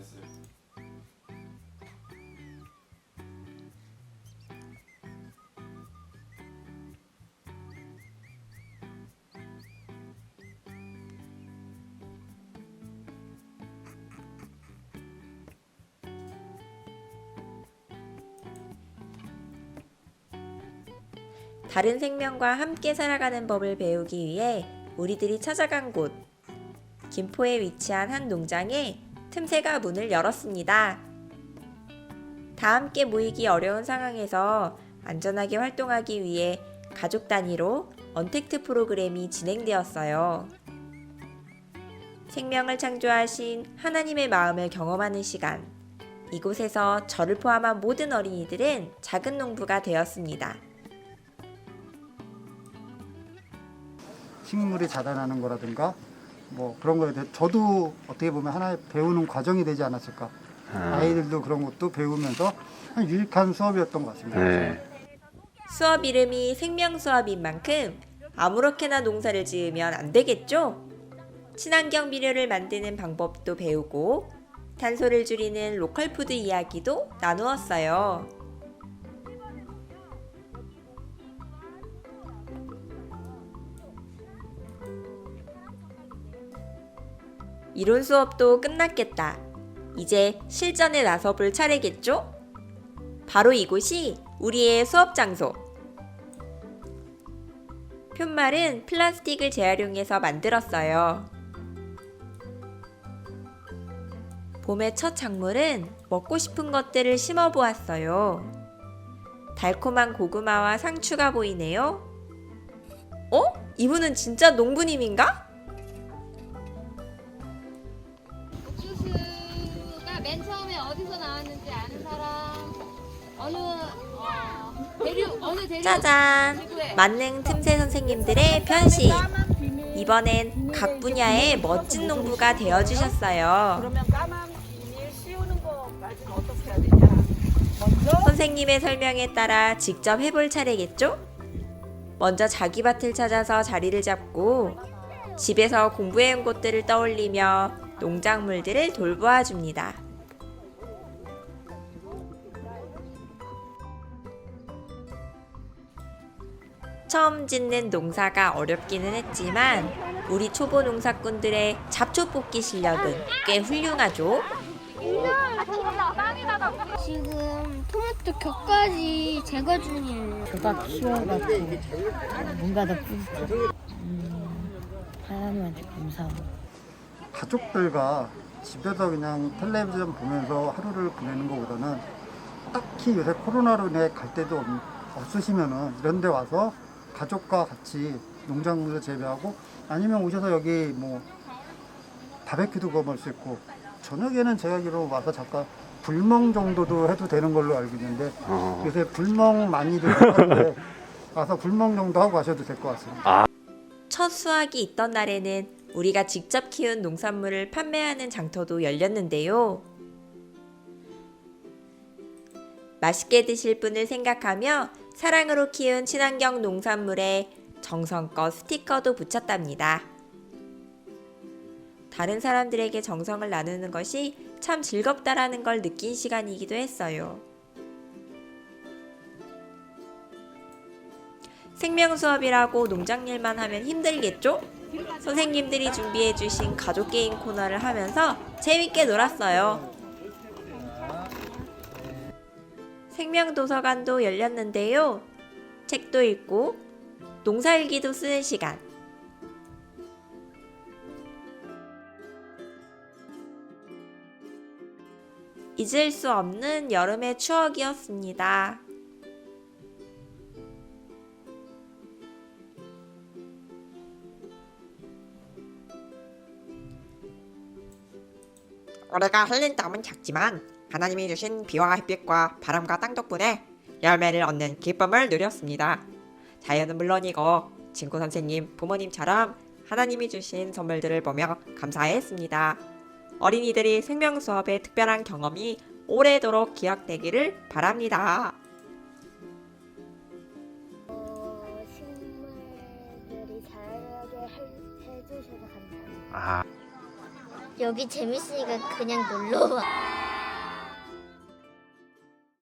됐어요. 다른 생명과 함께 살아가는 법을 배우기 위해 우리들이 찾아간 곳 김포에 위치한 한 농장에 틈새가 문을 열었습니다. 다 함께 모이기 어려운 상황에서 안전하게 활동하기 위해 가족 단위로 언택트 프로그램이 진행되었어요. 생명을 창조하신 하나님의 마음을 경험하는 시간. 이곳에서 저를 포함한 모든 어린이들은 작은 농부가 되었습니다. 식물이 자라나는 거라든가 뭐 그런 거에 대해 저도 어떻게 보면 하나의 배우는 과정이 되지 않았을까. 아 이들도 그런 것도 배우면서 한 유익한 수업이었던 것 같습니다. 네. 수업 이름이 생명 수업인 만큼 아무렇게나 농사를 지으면 안 되겠죠? 친환경 비료를 만드는 방법도 배우고 탄소를 줄이는 로컬 푸드 이야기도 나누었어요. 이론 수업도 끝났겠다. 이제 실전에 나서 볼 차례겠죠? 바로 이곳이 우리의 수업 장소. 푯말은 플라스틱을 재활용해서 만들었어요. 봄의 첫 작물은 먹고 싶은 것들을 심어 보았어요. 달콤한 고구마와 상추가 보이네요. 어? 이분은 진짜 농부님인가? 나왔는지 아는 사람 어느 어, 대륙 어느 대륙 짜잔! 만능 틈새 선생님들의 변신! 이번엔 각 분야의 멋진 농부가 되어주셨어요. 그러면 까만 비닐 씌우는 거까지는 어떻게 해야 되냐? 먼저 선생님의 설명에 따라 직접 해볼 차례겠죠? 먼저 자기 밭을 찾아서 자리를 잡고 집에서 공부해온 것들을 떠올리며 농작물들을 돌보아 줍니다. 처음 짓는 농사가 어렵기는 했지만 우리 초보 농사꾼들의 잡초 뽑기 실력은 꽤 훌륭하죠. 지금 토마토 격까지 제거 중이에요 그가 키워갖고 뭔가 더 뿌듯해. 음, 하나님한테 감사하고. 가족들과 집에서 그냥 텔레비전 보면서 하루를 보내는 것보다는 딱히 요새 코로나로 인해 갈 데도 없, 없으시면은 이런 데 와서 가족과 같이 농작물을 재배하고 아니면 오셔서 여기 뭐 바베큐도 구워 먹을 수 있고 저녁에는 제가 알기로 와서 잠깐 불멍 정도도 해도 되는 걸로 알고 있는데 어. 요새 불멍 많이들 하는데 와서 불멍 정도 하고 가셔도 될 것 같습니다. 첫 수확이 있던 날에는 우리가 직접 키운 농산물을 판매하는 장터도 열렸는데요. 맛있게 드실 분을 생각하며 사랑으로 키운 친환경 농산물에 정성껏 스티커도 붙였답니다. 다른 사람들에게 정성을 나누는 것이 참 즐겁다라는 걸 느낀 시간이기도 했어요. 생명 수업이라고 농장 일만 하면 힘들겠죠? 선생님들이 준비해 주신 가족 게임 코너를 하면서 재밌게 놀았어요. 생명 도서관도 열렸는데요. 책도 읽고 농사일기도 쓰는 시간. 잊을 수 없는 여름의 추억이었습니다. 올해가 흘린 땀은 작지만 하나님이 주신 비와 햇빛과 바람과 땅 덕분에 열매를 얻는 기쁨을 누렸습니다. 자연은 물론이고 친구 선생님, 부모님처럼 하나님이 주신 선물들을 보며 감사했습니다. 어린이들이 생명 수업의 특별한 경험이 오래도록 기억되기를 바랍니다. 어, 식물들이 자라게 해, 해주셔서 감사합니다 아, 여기 재밌으니까 그냥 놀러 와.